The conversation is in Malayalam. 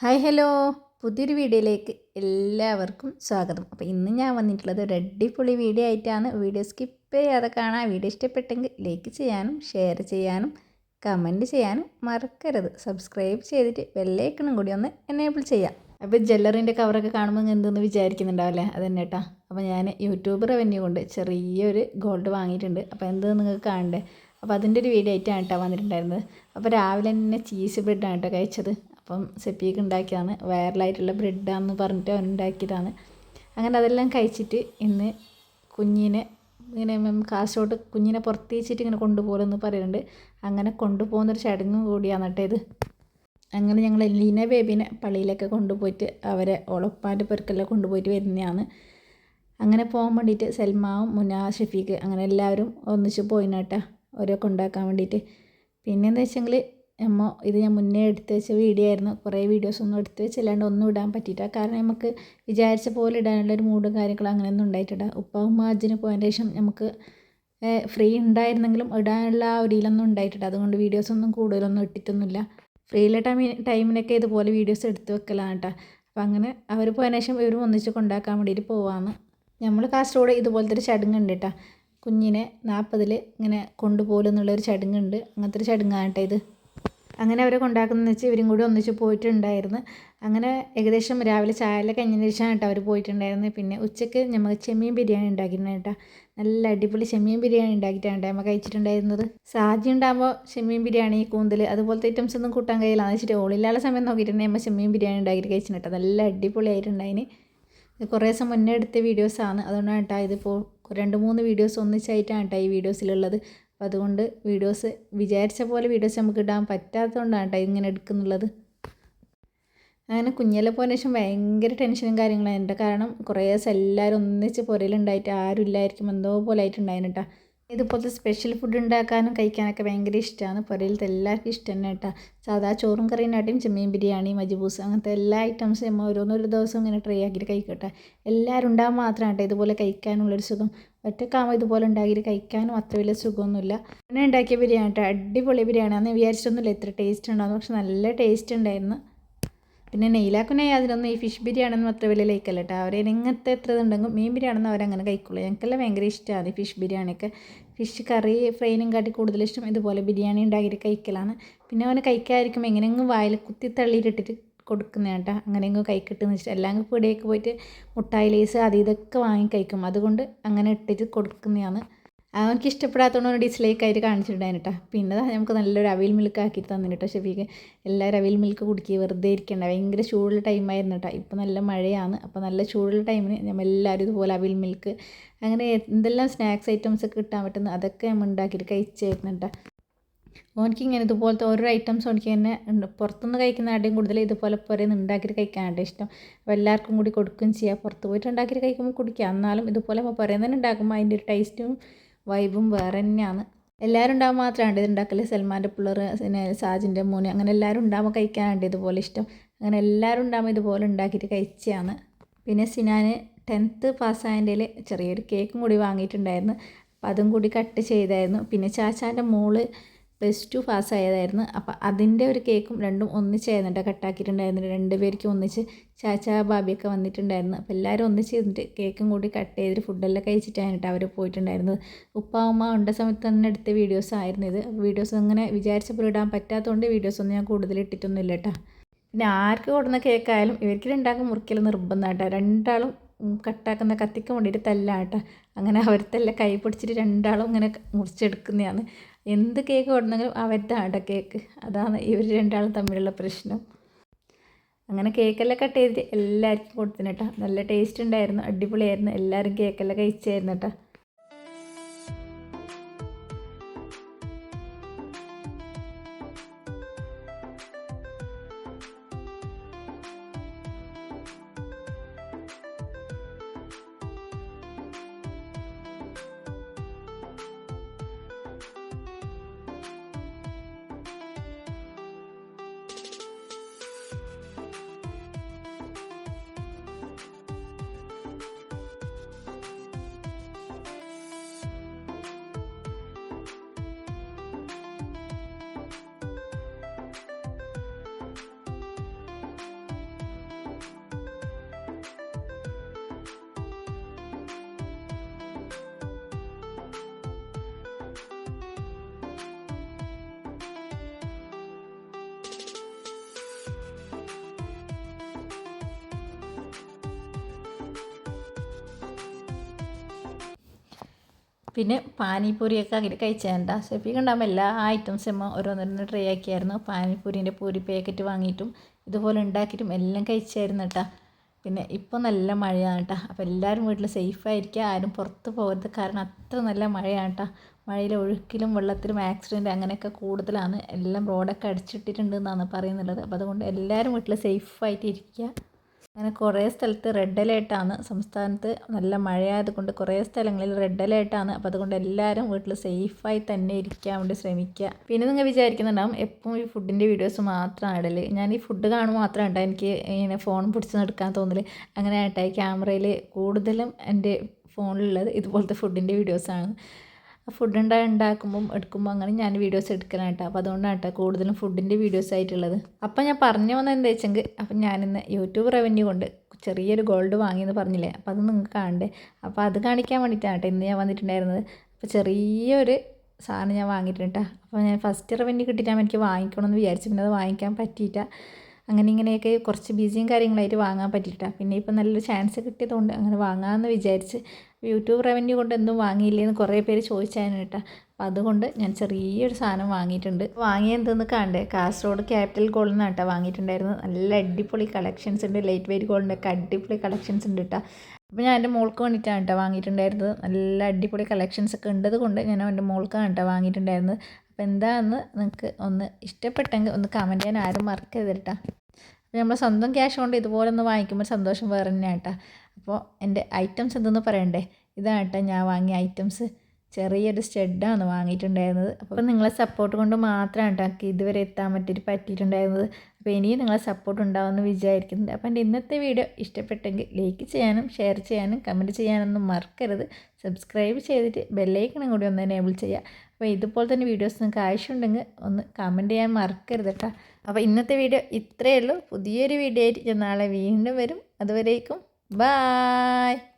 Hi hello. പുതിയൊരു വീഡിയോയിലേക്ക് എല്ലാവർക്കും സ്വാഗതം. അപ്പോൾ ഇന്ന് ഞാൻ വന്നിട്ടുള്ളത് ഒരു അടിപൊളി വീഡിയോ ആയിട്ടാണ്. വീഡിയോ സ്കിപ്പ് ചെയ്യാതെ കാണാൻ വീഡിയോ ഇഷ്ടപ്പെട്ടെങ്കിൽ ലൈക്ക് ചെയ്യാനും ഷെയർ ചെയ്യാനും കമന്റ് ചെയ്യാനും മറക്കരുത്. സബ്സ്ക്രൈബ് ചെയ്തിട്ട് ബെല്ലൈക്കണും കൂടി ഒന്ന് എനേബിൾ ചെയ്യാം. അപ്പോൾ ജ്വല്ലറിന്റെ കവറൊക്കെ കാണുമ്പോൾ എന്തെന്ന് വിചാരിക്കുന്നുണ്ടാവില്ലേ? തന്നെ കേട്ടോ അപ്പോൾ ഞാൻ യൂട്യൂബ് റവന്യൂ കൊണ്ട് ചെറിയൊരു ഗോൾഡ് വാങ്ങിയിട്ടുണ്ട്. അപ്പോൾ എന്ത് നിങ്ങൾക്ക് കാണണ്ടേ? അപ്പോൾ അതിന്റെ ഒരു വീഡിയോ ആയിട്ടാണ് കേട്ടോ വന്നിട്ടുണ്ടായിരുന്നത്. അപ്പോൾ രാവിലെ തന്നെ ചീസ് ബ്രെഡാണ് കേട്ടോ കഴിച്ചത്. അപ്പം സെപ്പിയൊക്കെ ഉണ്ടാക്കിയതാണ്. വൈറലായിട്ടുള്ള ബ്രെഡാന്ന് പറഞ്ഞിട്ട് അവൻ ഉണ്ടാക്കിയതാണ്. അങ്ങനെ അതെല്ലാം കഴിച്ചിട്ട് ഇന്ന് കുഞ്ഞിനെ ഇങ്ങനെ കാശോട്ട് കുഞ്ഞിനെ പുറത്തേച്ചിട്ട് ഇങ്ങനെ കൊണ്ടുപോകലെന്ന് പറയുന്നുണ്ട് അങ്ങനെ കൊണ്ടുപോകുന്നൊരു ചടങ്ങും കൂടിയാണ് കേട്ടോ ഇത്. അങ്ങനെ ഞങ്ങൾ ലീന ബേബിനെ പള്ളിയിലൊക്കെ കൊണ്ടുപോയിട്ട് അവരെ ഒളപ്പാന്റെ പെരുക്കെല്ലാം കൊണ്ടുപോയിട്ട് വരുന്നതാണ്. അങ്ങനെ പോകാൻ വേണ്ടിയിട്ട് സൽമാവും മുന ഷഫീഖ് അങ്ങനെ എല്ലാവരും ഒന്നിച്ച് പോയിനാട്ടാ ഓരോ കൊണ്ടാക്കാൻ വേണ്ടിയിട്ട്. പിന്നെന്താ വെച്ചെങ്കിൽ അമ്മ ഇത് ഞാൻ മുന്നേ എടുത്ത് വെച്ച വീഡിയോ ആയിരുന്നു. കുറേ വീഡിയോസ് ഒന്നും എടുത്ത് വെച്ചില്ലാണ്ട് ഒന്നും ഇടാൻ പറ്റിയിട്ടില്ല. കാരണം നമുക്ക് വിചാരിച്ച പോലെ ഇടാനുള്ള ഒരു മൂഡും കാര്യങ്ങളും അങ്ങനെയൊന്നും ഉണ്ടായിട്ടില്ല. ഉപ്പാവും അജിന് പോയതിന് ശേഷം നമുക്ക് ഫ്രീ ഉണ്ടായിരുന്നെങ്കിലും ഇടാനുള്ള ആ ഒരു ഇതിലൊന്നും ഉണ്ടായിട്ടില്ല. അതുകൊണ്ട് വീഡിയോസ് ഒന്നും കൂടുതലൊന്നും ഇട്ടിട്ടൊന്നുമില്ല. ഫ്രീയിലെ ടൈമി ടൈമിനൊക്കെ ഇതുപോലെ വീഡിയോസ് എടുത്ത് വെക്കലാണ് കേട്ടോ അപ്പം അങ്ങനെ അവർ പോയതിന് ശേഷം ഇവർ ഒന്നിച്ച് കൊണ്ടാക്കാൻ വേണ്ടിയിട്ട് പോവാന്ന് നമ്മൾ കാസർഗോഡ് ഇതുപോലത്തെ ഒരു ചടങ്ങുണ്ട് കേട്ടോ കുഞ്ഞിനെ നാൽപ്പതിൽ ഇങ്ങനെ കൊണ്ടുപോകലെന്നുള്ളൊരു ചടങ്ങുണ്ട്. അങ്ങനത്തെ ഒരു ചടങ്ങാണ് കേട്ടോ ഇത്. അങ്ങനെ അവരെ കൊണ്ടാക്കുന്നതെന്ന് വെച്ചാൽ ഇവരും കൂടി ഒന്നിച്ച് പോയിട്ടുണ്ടായിരുന്നു. അങ്ങനെ ഏകദേശം രാവിലെ ചായല കഴിഞ്ഞതിന് ശേഷമാണ് കേട്ടോ അവർ പോയിട്ടുണ്ടായിരുന്നത്. പിന്നെ ഉച്ചയ്ക്ക് നമുക്ക് ചെമ്മീൻ ബിരിയാണി ഉണ്ടാക്കിയിരുന്നു കേട്ടോ. നല്ല അടിപൊളി ചെമ്മീൻ ബിരിയാണി ഉണ്ടാക്കിയിട്ടാണ് നമ്മൾ കഴിച്ചിട്ടുണ്ടായിരുന്നത്. സാജി ഉണ്ടാകുമ്പോൾ ചെമ്മീൻ ബിരിയാണി കൂന്തൽ അതുപോലത്തെ ഐറ്റംസ് ഒന്നും കൂട്ടാൻ കഴിയില്ല എന്ന് വെച്ചിട്ട് ഓളില്ലാത്ത സമയം നോക്കിയിട്ടുണ്ടെങ്കിൽ നമ്മൾ ചെമ്മീൻ ബിരിയാണി ഉണ്ടാക്കിയിട്ട് കഴിച്ചിട്ടുണ്ട് നല്ല അടിപൊളിയായിട്ടുണ്ടായിന്. കുറേ ദിവസം മുന്നേ എടുത്ത വീഡിയോസാണ് അതുകൊണ്ടാണ് കേട്ടോ ഇതിപ്പോൾ രണ്ട് മൂന്ന് വീഡിയോസ് ഒന്നിച്ചായിട്ടാണ് കേട്ടോ ഈ വീഡിയോസിലുള്ളത് അപ്പോൾ അതുകൊണ്ട് വീഡിയോസ് വിചാരിച്ച പോലെ വീഡിയോസ് നമുക്ക് ഇടാൻ പറ്റാത്തതുകൊണ്ടാണ് കേട്ടോ ഇങ്ങനെ എടുക്കുന്നുള്ളത്. അങ്ങനെ കുഞ്ഞിലെ പോലെ ശേഷം ഭയങ്കര ടെൻഷനും കാര്യങ്ങളും. എന്റെ കാരണം കുറേ ദിവസം എല്ലാവരും ഒന്നിച്ച് പുരയിലുണ്ടായിട്ട് ആരും ഇല്ലായിരിക്കും എന്തോ പോലെ ആയിട്ടുണ്ടായിരുന്നു കേട്ടോ ഇതുപോലത്തെ സ്പെഷ്യൽ ഫുഡ് ഉണ്ടാക്കാനും കഴിക്കാനൊക്കെ ഭയങ്കര ഇഷ്ടമാണ് പുരയിലത്തെ എല്ലാവർക്കും ഇഷ്ടം തന്നെ കേട്ടോ സാധാ ചോറും കറീനാട്ടിയും ചെമ്മീൻ ബിരിയാണി മജ്ബൂസ് അങ്ങനത്തെ എല്ലാ ഐറ്റംസും നമ്മൾ ഓരോന്നൊരു ദിവസം ഇങ്ങനെ ട്രൈ ആക്കിയിട്ട് കഴിക്കട്ടെ. എല്ലാവരും ഉണ്ടാകുമ്പോൾ മാത്രമാണ് കേട്ടോ ഇതുപോലെ കഴിക്കാനുള്ളൊരു സുഖം. ഒറ്റക്കാകുമ്പോൾ ഇതുപോലെ ഉണ്ടാക്കിയിട്ട് കഴിക്കാനും അത്ര വലിയ സുഖമൊന്നുമില്ല. പിന്നെ ഉണ്ടാക്കിയ ബിരിയാണി കേട്ടോ അടിപൊളി ബിരിയാണി അന്ന് വിചാരിച്ചിട്ടൊന്നുമില്ല എത്ര ടേസ്റ്റ് ഉണ്ടാകുന്നു പക്ഷെ നല്ല ടേസ്റ്റ് ഉണ്ടായിരുന്നു. പിന്നെ നെയ്ലാക്കുനെ അതിനൊന്നും ഈ ഫിഷ് ബിരിയാണിയൊന്നും അത്ര വലിയ ലൈക്കല്ല കേട്ടോ അവർ ഇങ്ങനത്തെ എത്ര ഇതുണ്ടെങ്കിൽ മീൻ ബിരിയാണെന്ന് അവരങ്ങനെ കഴിക്കുള്ളൂ ഞങ്ങൾക്കെല്ലാം ഭയങ്കര ഇഷ്ടമാണ് ഈ ഫിഷ് ബിരിയാണിയൊക്കെ. ഫിഷ് കറി ഫ്രൈനും കാട്ടി കൂടുതൽ ഇഷ്ടം ഇതുപോലെ ബിരിയാണി ഉണ്ടാക്കിയിട്ട് കഴിക്കലാണ്. പിന്നെ അവനെ കഴിക്കാതിരിക്കുമ്പോൾ എങ്ങനെയെങ്കിലും വായിൽ കുത്തി തള്ളിയിട്ടിട്ട് കൊടുക്കുന്ന കേട്ടോ അങ്ങനെയെങ്കിലും കൈക്കിട്ടെന്ന് വെച്ചിട്ട് എല്ലാം പീടിയൊക്കെ പോയിട്ട് മുട്ടായി ലേസ് അത് ഇതൊക്കെ വാങ്ങി കഴിക്കും. അതുകൊണ്ട് അങ്ങനെ ഇട്ടിട്ട് കൊടുക്കുന്നതാണ്. അവനക്ക് ഇഷ്ടപ്പെടാത്തതുകൊണ്ട് ഡിസ്ലൈക്ക് ആയിട്ട് കാണിച്ചിട്ടുണ്ടായിരുന്നു കേട്ടോ പിന്നെ നമുക്ക് നല്ലൊരു അവിൽ മിൽക്ക് ആക്കി തന്നു കേട്ടോ ഷെഫീക്ക് എല്ലാവരും അവിൽ മിൽക്ക് കുടിക്കുക വെറുതെ ഇരിക്കേണ്ട. ഭയങ്കര ചൂടുള്ള ടൈമായിരുന്നു കേട്ടോ ഇപ്പം നല്ല മഴയാണ്. അപ്പോൾ നല്ല ചൂടുള്ള ടൈമിന് നമ്മൾ എല്ലാവരും ഇതുപോലെ അവിൽ മിൽക്ക് അങ്ങനെ എന്തെല്ലാം സ്നാക്സ് ഐറ്റംസ് ഒക്കെ കിട്ടാൻ പറ്റുന്നു അതൊക്കെ നമ്മൾ ഉണ്ടാക്കിയിട്ട് കഴിച്ചായിരുന്നു കേട്ടോ ഓനിക്ക് ഇങ്ങനെ ഇതുപോലത്തെ ഓരോ ഐറ്റംസ് ഓനിക്ക് തന്നെ പുറത്തുനിന്ന് കഴിക്കുന്ന ആരുടെയും കൂടുതൽ ഇതുപോലെ പുറത്ത് ഉണ്ടാക്കിയിട്ട് കഴിക്കാനായിട്ട് ഇഷ്ടം. അപ്പോൾ എല്ലാവർക്കും കൂടി കൊടുക്കുകയും ചെയ്യാം. പുറത്ത് പോയിട്ട് ഉണ്ടാക്കിയിട്ട് കഴിക്കുമ്പോൾ കുടിക്കുക എന്നാലും ഇതുപോലെ പുറമേ തന്നെ ഉണ്ടാക്കുമ്പോൾ അതിന്റെ ഒരു ടേസ്റ്റും വൈബും വേറെ തന്നെയാണ് എല്ലാവരും ഉണ്ടാകുമ്പോൾ മാത്രമാണ് ഇത് ഉണ്ടാക്കൽ സൽമാന്റെ പിള്ളേർ പിന്നെ സാജിന്റെ മോന് അങ്ങനെ എല്ലാവരും ഉണ്ടാകുമ്പോൾ കഴിക്കാനുണ്ട് ഇതുപോലെ ഇഷ്ടം. അങ്ങനെ എല്ലാവരും ഉണ്ടാകുമ്പോൾ ഇതുപോലെ ഉണ്ടാക്കിയിട്ട് കഴിച്ചതാണ് പിന്നെ സിനാന് ടെൻത്ത് പാസ്സായതിന്റെ ചെറിയൊരു കേക്കും കൂടി വാങ്ങിയിട്ടുണ്ടായിരുന്നു. അപ്പം അതും കൂടി കട്ട് ചെയ്തായിരുന്നു. പിന്നെ ചാച്ചാന്റെ മോൾ പ്ലസ് ടു പാസ്സായതായിരുന്നു അപ്പോൾ അതിന്റെ ഒരു കേക്കും രണ്ടും ഒന്നിച്ചായിരുന്നു കേട്ടോ കട്ടാക്കിയിട്ടുണ്ടായിരുന്നു രണ്ട് പേർക്ക് ഒന്നിച്ച് ചാച്ച ബാബിയൊക്കെ വന്നിട്ടുണ്ടായിരുന്നു. അപ്പോൾ എല്ലാവരും ഒന്നിച്ച് ചെയ്തിട്ട് കേക്കും കൂടി കട്ട് ചെയ്തിട്ട് ഫുഡെല്ലാം കഴിച്ചിട്ടാണ് കേട്ടോ അവർ പോയിട്ടുണ്ടായിരുന്നത്. ഉപ്പാവുമ്മ ഉണ്ട സമയത്ത് തന്നെ എടുത്ത വീഡിയോസ് ആയിരുന്നു ഇത്. വീഡിയോസ് അങ്ങനെ വിചാരിച്ചപ്പോൾ ഇടാൻ പറ്റാത്തതുകൊണ്ട് വീഡിയോസ് ഒന്നും ഞാൻ കൂടുതൽ ഇട്ടിട്ടൊന്നുമില്ല കേട്ടോ പിന്നെ ആർക്ക് കൊടുന്ന കേക്കായാലും ഇവർക്ക് രണ്ടാക്കും മുറിക്കൽ നിർബന്ധം കേട്ടോ രണ്ടാളും കട്ടാക്കുന്ന കത്തിക്ക് വേണ്ടിയിട്ട് തല്ലാട്ടോ അങ്ങനെ അവരുടെ കൈ പിടിച്ചിട്ട് രണ്ടാളും ഇങ്ങനെ മുറിച്ചെടുക്കുന്നതാണ്. എന്ത് കേക്ക് കൊടുന്നെങ്കിലും അവരുടെ കേക്ക്. അതാണ് ഇവർ രണ്ടാളും തമ്മിലുള്ള പ്രശ്നം. അങ്ങനെ കേക്കെല്ലാം കട്ട് ചെയ്തിട്ട് എല്ലാവർക്കും കൊടുത്തിന് കേട്ടോ നല്ല ടേസ്റ്റ് ഉണ്ടായിരുന്നു അടിപൊളിയായിരുന്നു. എല്ലാവരും കേക്കെല്ലാം കഴിച്ചായിരുന്നു കേട്ടോ പിന്നെ പാനിപ്പൂരിയൊക്കെ അങ്ങനെ കഴിച്ചേണ്ട. ഷെഫിക്ക് ഉണ്ടാകുമ്പോൾ എല്ലാ ഐറ്റംസും ഓരോന്നോരോന്ന് ട്രൈ ആക്കിയായിരുന്നു. പാനിപ്പൂരിന്റെ പൂരി പാക്കറ്റ് വാങ്ങിയിട്ടും ഇതുപോലെ ഉണ്ടാക്കിയിട്ടും എല്ലാം കഴിച്ചായിരുന്നു കേട്ടോ പിന്നെ ഇപ്പോൾ നല്ല മഴയാണ് കേട്ടോ അപ്പോൾ എല്ലാവരും വീട്ടിൽ സേഫായിരിക്കുക ആരും പുറത്ത് പോകരുത്. കാരണം അത്ര നല്ല മഴയാണ് കേട്ടോ മഴയിൽ ഒഴുക്കിലും വെള്ളത്തിലും ആക്സിഡന്റ് അങ്ങനെയൊക്കെ കൂടുതലാണ്. എല്ലാം റോഡൊക്കെ അടിച്ചിട്ടിട്ടുണ്ട് എന്നാണ് പറയുന്നുള്ളത്. അപ്പോൾ അതുകൊണ്ട് എല്ലാവരും വീട്ടിൽ സേഫായിട്ട് ഇരിക്കുക. അങ്ങനെ കുറേ സ്ഥലത്ത് റെഡ് അലേർട്ടാണ്. സംസ്ഥാനത്ത് നല്ല മഴയായതുകൊണ്ട് കുറേ സ്ഥലങ്ങളിൽ റെഡ് അലേർട്ടാണ്. അപ്പോൾ അതുകൊണ്ട് എല്ലാവരും വീട്ടിൽ സേഫായി തന്നെ ഇരിക്കാൻ വേണ്ടി ശ്രമിക്കുക. പിന്നെ നിങ്ങൾ വിചാരിക്കുന്നുണ്ടാവും എപ്പോഴും ഈ ഫുഡിന്റെ വീഡിയോസ് മാത്രമാണ് ഇടൽ. ഞാൻ ഈ ഫുഡ് കാണുമ്പോൾ മാത്രമേ ഉണ്ടാവും എനിക്ക് ഇങ്ങനെ ഫോൺ പിടിച്ച് നടക്കാൻ തോന്നൽ. അങ്ങനെ ആയിട്ടായി ക്യാമറയിൽ കൂടുതലും എന്റെ ഫോണിലുള്ളത് ഇതുപോലത്തെ ഫുഡിന്റെ വീഡിയോസാണ്. ഫുഡ് ഉണ്ടാ ഉണ്ടാക്കുമ്പം എടുക്കുമ്പോൾ അങ്ങനെ ഞാൻ വീഡിയോസ് എടുക്കണം അപ്പോൾ അതുകൊണ്ടാണ് കേട്ടോ കൂടുതലും ഫുഡിന്റെ വീഡിയോസ് ആയിട്ടുള്ളത്. അപ്പോൾ ഞാൻ പറഞ്ഞു വന്നത് എന്താ വെച്ചെങ്കിൽ അപ്പം ഞാനിന്ന് യൂട്യൂബ് റവന്യൂ കൊണ്ട് ചെറിയൊരു ഗോൾഡ് വാങ്ങിയെന്ന് പറഞ്ഞില്ലേ? അപ്പോൾ അത് നിങ്ങൾക്ക് കാണണ്ടേ? അപ്പോൾ അത് കാണിക്കാൻ വേണ്ടിയിട്ടാണ് ഇന്ന് ഞാൻ വന്നിട്ടുണ്ടായിരുന്നത്. അപ്പോൾ ചെറിയൊരു സാധനം ഞാൻ വാങ്ങിയിട്ടുണ്ട്. അപ്പോൾ ഞാൻ ഫസ്റ്റ് റവന്യൂ കിട്ടിയിട്ടാകുമ്പോൾ എനിക്ക് വാങ്ങിക്കണമെന്ന് വിചാരിച്ചു പിന്നെ അത് വാങ്ങിക്കാൻ പറ്റിയിട്ട. അങ്ങനെ ഇങ്ങനെയൊക്കെ കുറച്ച് ബിസിയും കാര്യങ്ങളായിട്ട് വാങ്ങാൻ പറ്റിയിട്ടാണ് പിന്നെ ഇപ്പം നല്ലൊരു ചാൻസ് കിട്ടിയതുകൊണ്ട് അങ്ങനെ വാങ്ങാമെന്ന് വിചാരിച്ച് യൂട്യൂബ് റവന്യൂ കൊണ്ട് എന്തും വാങ്ങിയില്ലേന്ന് കുറേ പേര് ചോദിച്ചായിരുന്നു കേട്ടോ. അപ്പം അതുകൊണ്ട് ഞാൻ ചെറിയൊരു സാധനം വാങ്ങിയിട്ടുണ്ട്. വാങ്ങിയ എന്തെന്ന് കണ്ടേ? കാസർഗോഡ് ക്യാപിറ്റൽ ഗോൾഡ് നിന്ന് കേട്ടോ വാങ്ങിയിട്ടുണ്ടായിരുന്നു നല്ല അടിപൊളി കളക്ഷൻസ് ഉണ്ട്. ലൈറ്റ് വെയിറ്റ് ഗോൾഡിന്റെ ഒക്കെ അടിപൊളി കളക്ഷൻസ് ഉണ്ട് കേട്ടോ. അപ്പോൾ ഞാൻ എന്റെ മോൾക്ക് വേണ്ടിയിട്ടാണ് കേട്ടോ വാങ്ങിയിട്ടുണ്ടായിരുന്നത്. നല്ല അടിപൊളി കളക്ഷൻസ് ഒക്കെ ഉണ്ടത് കൊണ്ട് ഞാൻ എന്റെ മോൾക്കാണ് കേട്ടോ വാങ്ങിയിട്ടുണ്ടായിരുന്നത്. അപ്പോൾ എന്താണെന്ന് നിങ്ങൾക്ക് ഒന്ന് ഇഷ്ടപ്പെട്ടെങ്കിൽ ഒന്ന് കമന്റ് ചെയ്യാൻ ആരും മറക്കരുത് കേട്ടോ. അപ്പോൾ നമ്മൾ സ്വന്തം ക്യാഷ് കൊണ്ട് ഇതുപോലെ ഒന്ന് വാങ്ങിക്കുമ്പോൾ സന്തോഷം വേറെ തന്നെയാണ് കേട്ടോ. അപ്പോൾ എന്റെ ഐറ്റംസ് എന്തെന്ന് പറയണ്ടേ? ഇതാണ് കേട്ടോ ഞാൻ വാങ്ങിയ ഐറ്റംസ് ചെറിയൊരു സ്റ്റെഡാണ് വാങ്ങിയിട്ടുണ്ടായിരുന്നത്. അപ്പോൾ നിങ്ങളെ സപ്പോർട്ട് കൊണ്ട് മാത്രമാണ് കേട്ടോ എനിക്ക് ഇതുവരെ എത്താൻ പറ്റിയിട്ട് പറ്റിയിട്ടുണ്ടായിരുന്നത്. അപ്പോൾ ഇനിയും നിങ്ങളെ സപ്പോർട്ട് ഉണ്ടാവുമെന്ന് വിചാരിക്കുന്നുണ്ട്. അപ്പോൾ എന്റെ ഇന്നത്തെ വീഡിയോ ഇഷ്ടപ്പെട്ടെങ്കിൽ ലൈക്ക് ചെയ്യാനും ഷെയർ ചെയ്യാനും കമന്റ് ചെയ്യാനൊന്നും മറക്കരുത്. സബ്സ്ക്രൈബ് ചെയ്തിട്ട് ബെല്ലൈക്കണം കൂടി ഒന്ന് എനേബിൾ ചെയ്യുക. അപ്പോൾ ഇതുപോലെ തന്നെ വീഡിയോസ് നിങ്ങൾക്ക് ആവശ്യമുണ്ടെങ്കിൽ ഒന്ന് കമന്റ് ചെയ്യാൻ മറക്കരുത് കേട്ടോ. അപ്പോൾ ഇന്നത്തെ വീഡിയോ ഇത്രയേ ഉള്ളൂ. പുതിയൊരു വീഡിയോ ആയിട്ട് ഞാൻ നാളെ വീണ്ടും വരും. അതുവരേക്കും Bye.